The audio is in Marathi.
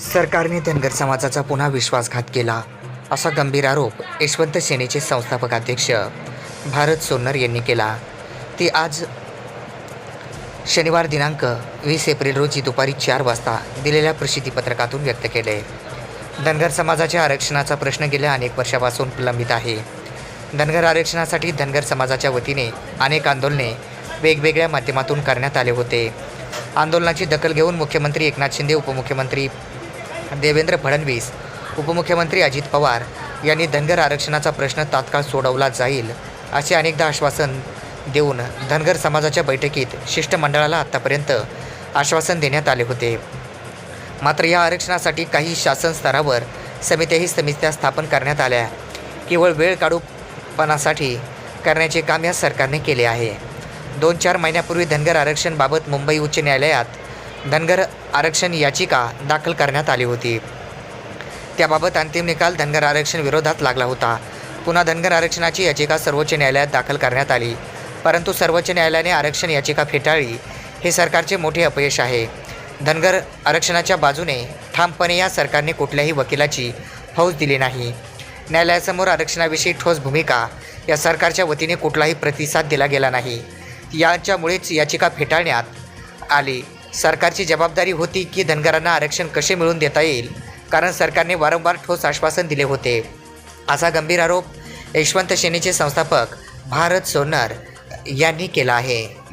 सरकारने धनगर समाजाचा पुन्हा विश्वासघात केला असा गंभीर आरोप यशवंत सेनेचे संस्थापक अध्यक्ष भारत सोन्नर यांनी केला. ते आज शनिवार दिनांक वीस एप्रिल रोजी दुपारी चार वाजता दिलेल्या प्रसिद्धीपत्रकातून व्यक्त केले. धनगर समाजाच्या आरक्षणाचा प्रश्न गेल्या अनेक वर्षापासून प्रलंबित आहे. धनगर आरक्षणासाठी धनगर समाजाच्या वतीने अनेक आंदोलने वेगवेगळ्या माध्यमातून करण्यात आले होते. आंदोलनाची दखल घेऊन मुख्यमंत्री एकनाथ शिंदे उपमुख्यमंत्री देवेंद्र फडणवीस उपमुख्यमंत्री अजित पवार यांनी धनगर आरक्षणाचा प्रश्न तात्काळ सोडवला जाईल असे अनेकदा आश्वासन देऊन धनगर समाजाच्या बैठकीत शिष्टमंडळाला आत्तापर्यंत आश्वासन देण्यात आले होते. मात्र या आरक्षणासाठी काही शासन स्तरावर समित्याही समित्या स्थापन करण्यात आल्या. केवळ वेळ काढूपणासाठी करण्याचे काम या सरकारने केले आहे. दोन चार महिन्यापूर्वी धनगर आरक्षणबाबत मुंबई उच्च न्यायालयात धनगर आरक्षण याचिका दाखल करण्यात आली होती. त्याबाबत अंतिम निकाल धनगर आरक्षण विरोधात लागला होता. पुन्हा धनगर आरक्षणाची याचिका सर्वोच्च न्यायालयात दाखल करण्यात आली. परंतु सर्वोच्च न्यायालयाने आरक्षण याचिका फेटाळली. हे सरकारचे मोठे अपयश आहे. धनगर आरक्षणाच्या बाजूने ठामपणे या सरकारने कुठल्याही वकिलाची फौज दिली नाही. न्यायालयासमोर आरक्षणाविषयी ठोस भूमिका या सरकारच्या वतीने कुठलाही प्रतिसाद दिला गेला नाही. याच्यामुळेच याचिका फेटाळण्यात आली. सरकारची जबाबदारी होती की धनगरांना आरक्षण कसे मिळवून देता येईल कारण सरकारने वारंवार ठोस आश्वासन दिले होते. असा गंभीर आरोप यशवंत सेनेचे संस्थापक भारत सोनार यांनी केला आहे.